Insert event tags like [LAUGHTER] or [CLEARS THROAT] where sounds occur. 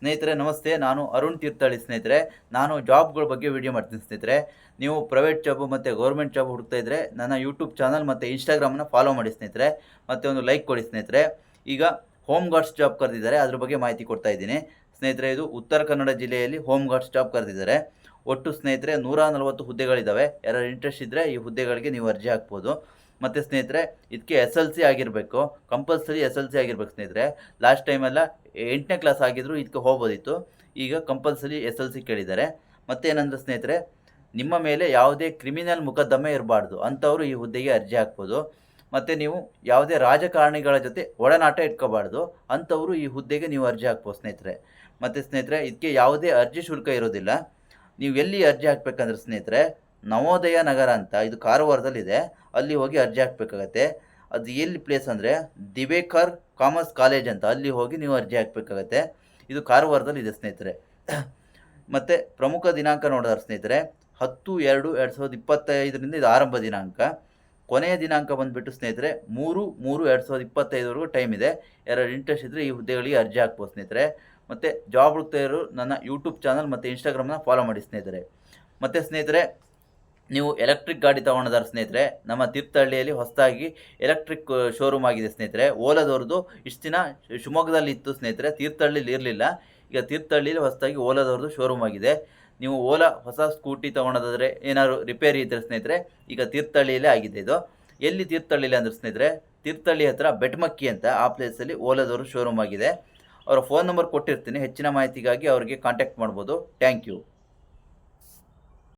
ಸ್ನೇಹಿತರೆ, ನಮಸ್ತೆ. ನಾನು ಅರುಣ್ ತೀರ್ಥಹಳ್ಳಿ ಸ್ನೇಹಿತರೆ. ನಾನು ಜಾಬ್ಗಳ ಬಗ್ಗೆ ವಿಡಿಯೋ ಮಾಡ್ತೀನಿ ಸ್ನೇಹಿತರೆ. ನೀವು ಪ್ರೈವೇಟ್ ಜಾಬು ಮತ್ತು ಗೌರ್ಮೆಂಟ್ ಜಾಬ್ ಹುಡುಕ್ತಾ ಇದ್ದರೆ ನನ್ನ ಯೂಟ್ಯೂಬ್ ಚಾನಲ್ ಮತ್ತು ಇನ್ಸ್ಟಾಗ್ರಾಮ್ನ ಫಾಲೋ ಮಾಡಿ ಸ್ನೇಹಿತರೆ. ಮತ್ತು ಒಂದು ಲೈಕ್ ಕೊಡಿ ಸ್ನೇಹಿತರೆ. ಈಗ ಹೋಮ್ ಗಾರ್ಡ್ಸ್ ಜಾಬ್ ಕರೆದಿದ್ದಾರೆ. ಅದ್ರ ಬಗ್ಗೆ ಮಾಹಿತಿ ಕೊಡ್ತಾ ಇದ್ದೀನಿ. ಸ್ನೇಹಿತರೆ, ಇದು ಉತ್ತರ ಕನ್ನಡ ಜಿಲ್ಲೆಯಲ್ಲಿ ಹೋಮ್ ಗಾರ್ಡ್ಸ್ ಜಾಬ್ ಕರೆದಿದ್ದಾರೆ. ಒಟ್ಟು ಸ್ನೇಹಿತರೆ, ನೂರ ನಲವತ್ತು ಹುದ್ದೆಗಳಿದ್ದಾವೆ ಯಾರು ಇಂಟ್ರೆಸ್ಟ್ ಇದ್ದರೆ ಈ ಹುದ್ದೆಗಳಿಗೆ ನೀವು ಅರ್ಜಿ ಹಾಕ್ಬೋದು. ಮತ್ತು ಸ್ನೇಹಿತರೆ ಇದಕ್ಕೆ ಎಸ್ ಎಲ್ ಸಿ ಆಗಿರಬೇಕು ಕಂಪಲ್ಸರಿ ಎಸ್ ಎಲ್ ಸಿ ಆಗಿರ್ಬೇಕು ಸ್ನೇಹಿತರೆ. ಲಾಸ್ಟ್ ಟೈಮೆಲ್ಲ ಎಂಟನೇ ಕ್ಲಾಸ್ ಆಗಿದ್ರು ಇದಕ್ಕೆ ಹೋಗ್ಬೋದಿತ್ತು. ಈಗ ಕಂಪಲ್ಸರಿ ಎಸ್ ಎಲ್ ಸಿ ಕೇಳಿದ್ದಾರೆ. ಮತ್ತೇನಂದ್ರೆ ಸ್ನೇಹಿತರೆ, ನಿಮ್ಮ ಮೇಲೆ ಯಾವುದೇ ಕ್ರಿಮಿನಲ್ ಮೊಕದ್ದಮೆ ಇರಬಾರ್ದು. ಅಂಥವರು ಈ ಹುದ್ದೆಗೆ ಅರ್ಜಿ ಹಾಕ್ಬೋದು. ಮತ್ತು ನೀವು ಯಾವುದೇ ರಾಜಕಾರಣಿಗಳ ಜೊತೆ ಒಡನಾಟ ಇಟ್ಕೋಬಾರ್ದು. ಅಂಥವರು ಈ ಹುದ್ದೆಗೆ ನೀವು ಅರ್ಜಿ ಹಾಕ್ಬೋದು ಸ್ನೇಹಿತರೆ. ಮತ್ತು ಸ್ನೇಹಿತರೆ ಇದಕ್ಕೆ ಯಾವುದೇ ಅರ್ಜಿ ಶುಲ್ಕ ಇರೋದಿಲ್ಲ. ನೀವು ಎಲ್ಲಿ ಅರ್ಜಿ ಹಾಕ್ಬೇಕಂದ್ರೆ ಸ್ನೇಹಿತರೆ ನವೋದಯ ನಗರ ಅಂತ ಇದು ಕಾರವಾರದಲ್ಲಿದೆ. ಅಲ್ಲಿ ಹೋಗಿ ಅರ್ಜಿ ಹಾಕಬೇಕಾಗತ್ತೆ. ಅದು ಎಲ್ಲಿ ಪ್ಲೇಸ್ ಅಂದರೆ ದಿವೇಕರ್ ಕಾಮರ್ಸ್ ಕಾಲೇಜ್ ಅಂತ. ಅಲ್ಲಿ ಹೋಗಿ ನೀವು ಅರ್ಜಿ ಹಾಕಬೇಕಾಗತ್ತೆ. ಇದು ಕಾರವಾರದಲ್ಲಿ ಇದೆ ಸ್ನೇಹಿತರೆ. [CLEARS THROAT] ಮತ್ತು ಪ್ರಮುಖ ದಿನಾಂಕ ನೋಡಿದ್ರೆ ಸ್ನೇಹಿತರೆ. ಹತ್ತು, ಎರಡು ಎರಡು ಸಾವಿರದ ಇಪ್ಪತ್ತೈದರಿಂದ ಇದು ಆರಂಭ ದಿನಾಂಕ. ಕೊನೆಯ ದಿನಾಂಕ ಬಂದುಬಿಟ್ಟು ಸ್ನೇಹಿತರೆ, ಮೂರು ಮೂರು, ಎರಡು ಸಾವಿರದ ಇಪ್ಪತ್ತೈದವರೆಗೂ ಟೈಮ್ ಇದೆ. ಯಾರು ಇಂಟ್ರೆಸ್ಟ್ ಇದ್ದರೆ ಈ ಹುದ್ದೆಗಳಿಗೆ ಅರ್ಜಿ ಹಾಕ್ಬೋದು ಸ್ನೇಹಿತರೆ. ಮತ್ತು ಜಾಬ್ ಹುಡುಕ್ತಾ ಇರೋರು ನನ್ನ ಯೂಟ್ಯೂಬ್ ಚಾನಲ್ ಮತ್ತು ಇನ್ಸ್ಟಾಗ್ರಾಮನ್ನ ಫಾಲೋ ಮಾಡಿ ಸ್ನೇಹಿತರೆ. ಮತ್ತು ಸ್ನೇಹಿತರೆ ನೀವು ಎಲೆಕ್ಟ್ರಿಕ್ ಗಾಡಿ ತೊಗೊಂಡಿದ್ದಾರೆ ಸ್ನೇಹಿತರೆ, ನಮ್ಮ ತೀರ್ಥಹಳ್ಳಿಯಲ್ಲಿ ಹೊಸದಾಗಿ ಎಲೆಕ್ಟ್ರಿಕ್ ಶೋರೂಮ್ ಆಗಿದೆ ಸ್ನೇಹಿತರೆ. ಓಲಾದವ್ರದ್ದು ಇಷ್ಟು ದಿನ ಶಿವಮೊಗ್ಗದಲ್ಲಿ ಇತ್ತು ಸ್ನೇಹಿತರೆ ತೀರ್ಥಹಳ್ಳಿಲಿ ಇರಲಿಲ್ಲ. ಈಗ ತೀರ್ಥಹಳ್ಳಿಲಿ ಹೊಸದಾಗಿ ಓಲಾದವ್ರದ್ದು ಶೋರೂಮ್ ಆಗಿದೆ. ನೀವು ಓಲಾ ಹೊಸ ಸ್ಕೂಟಿ ತೊಗೊಳೋದಾದರೆ ಏನಾದ್ರು ರಿಪೇರಿ ಇದ್ದರೆ ಸ್ನೇಹಿತರೆ, ಈಗ ತೀರ್ಥಹಳ್ಳಿಯಲ್ಲೇ ಆಗಿದೆ ಇದು. ಎಲ್ಲಿ ತೀರ್ಥಹಳ್ಳಿಲಿ ಅಂದ್ರೆ ಸ್ನೇಹಿತರೆ ತೀರ್ಥಹಳ್ಳಿ ಹತ್ರ ಬೆಟ್ಮಕ್ಕಿ ಅಂತ ಆ ಪ್ಲೇಸಲ್ಲಿ ಓಲಾದವರು ಶೋರೂಮ್ ಆಗಿದೆ. ಅವರ ಫೋನ್ ನಂಬರ್ ಕೊಟ್ಟಿರ್ತೀನಿ, ಹೆಚ್ಚಿನ ಮಾಹಿತಿಗಾಗಿ ಅವರಿಗೆ ಕಾಂಟ್ಯಾಕ್ಟ್ ಮಾಡ್ಬೋದು. Thank you